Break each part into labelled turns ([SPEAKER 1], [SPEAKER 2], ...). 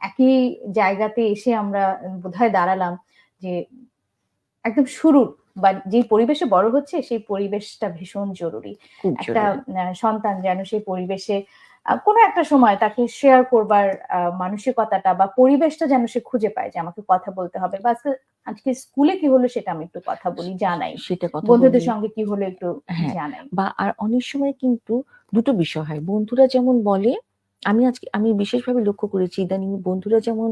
[SPEAKER 1] একই জায়গাতে এসে আমরা বোধহয় দাঁড়ালাম যে একদম শুরুর বা যে পরিবেশে বড় হচ্ছে সেই পরিবেশটা ভীষণ জরুরি। একটা সন্তান যেন সেই পরিবেশে কোনো একটা সময় তাকে শেয়ার করবার মানসিকতাটা বা পরিবেশটা যেন সে খুঁজে পায় যে আমাকে কথা বলতে হবে। বা আজকে স্কুলে কি হলো সেটা আমি একটু কথা বলি জানাই।
[SPEAKER 2] সেটা কথা
[SPEAKER 1] বন্ধুদের সঙ্গে কি হলো একটু
[SPEAKER 2] হ্যাঁ।
[SPEAKER 1] জানাই।
[SPEAKER 2] বা আর অনেক সময় কিন্তু দুটো বিষয় হয়। বন্ধুরা যেমন বলে আমি আজকে আমি বিশেষভাবে লক্ষ্য করেছি ইদানিং বন্ধুরা যেমন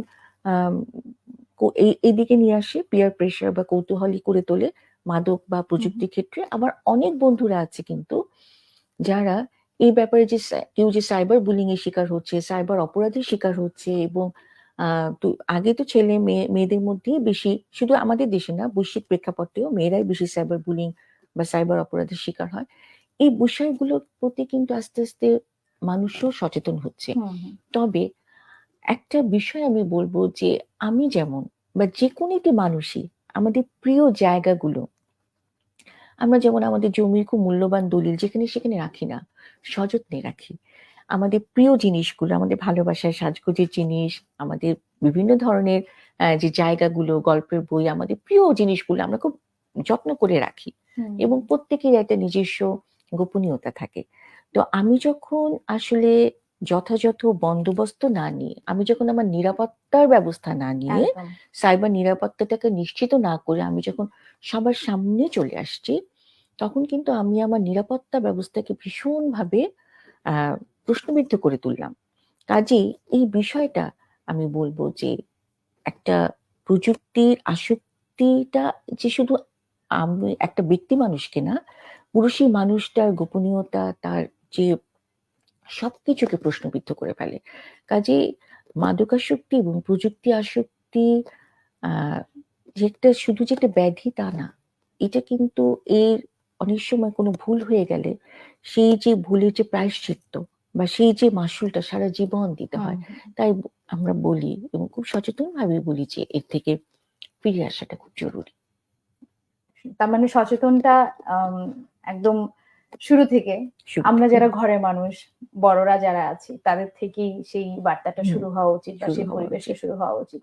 [SPEAKER 2] এই এইদিকে নিয়ে আসে পিয়ার প্রেশার বা কৌতূহলী করে তোলে মাদক বা প্রযুক্তির ক্ষেত্রে। আবার অনেক বন্ধুরা আছে কিন্তু যারা এই ব্যাপারে যে কেউ যে সাইবার বুলিং এর শিকার হচ্ছে সাইবার অপরাধের শিকার হচ্ছে এবং আগে তো ছেলে মেয়ে মেয়েদের মধ্যেই বেশি শুধু আমাদের দেশে না বৈশ্বিক প্রেক্ষাপটেও মেয়েরাই বেশি সাইবার বুলিং বা সাইবার অপরাধের শিকার হয়। এই বিষয়গুলোর প্রতি কিন্তু আস্তে আস্তে মানুষও সচেতন হচ্ছে। তবে একটা বিষয় আমি বলব যে আমি যেমন বা যে কোনো একটি মানুষই আমাদের প্রিয় জায়গাগুলো আমরা যেমন আমাদের জমির খুব মূল্যবান দলিল যেখানে সেখানে রাখি না সযত্নে রাখি। আমাদের প্রিয় জিনিসগুলো আমাদের ভালোবাসার সাজগোজের জিনিস আমাদের বিভিন্ন ধরনের যে জায়গাগুলো গল্পের বই আমাদের প্রিয় জিনিসগুলো আমরা খুব যত্ন করে রাখি এবং প্রত্যেকের একটা নিজস্ব গোপনীয়তা থাকে। তো আমি যখন আসলে যথাযথ বন্দোবস্ত না নিয়ে আমি যখন আমার নিরাপত্তার ব্যবস্থা না নিয়ে সাইবার নিরাপত্তাটাকে নিশ্চিত না করে আমি যখন সবার সামনে চলে আসছি তখন কিন্তু আমি আমার নিরাপত্তা ব্যবস্থাকে ভীষণভাবে প্রশ্নবিদ্ধ করে তুললাম। কাজেই এই বিষয়টা আমি বলব যে একটা প্রযুক্তির আসক্তিটা যে শুধু আমি একটা ব্যক্তি মানুষকে না পুরুষী মানুষটার গোপনীয়তা তার যে সবকিছুকে প্রশ্নবিদ্ধ করে ফেলে কাজে মাদকাসক্তি এবং প্রযুক্তি আসক্তি আহ যেটা শুধু যে একটা ব্যাধি তা না এটা কিন্তু এর অনেক সময় কোনো ভুল হয়ে গেলে সেই যে ভুলের যে প্রায়শ্চিত্ত বা সেই যে মাসুলটা সারা জীবন দিতে হয়। তাই আমরা বলি এবং খুব সচেতন ভাবে বলি যে এর থেকে ফিরে আসাটা খুব জরুরি
[SPEAKER 1] তার মানে সচেতনটা একদম শুরু থেকে আমরা যারা ঘরের মানুষ বড়রা যারা আছি তাদের থেকেই সেই বার্তাটা শুরু হওয়া উচিত বা সেই পরিবেশে শুরু হওয়া উচিত।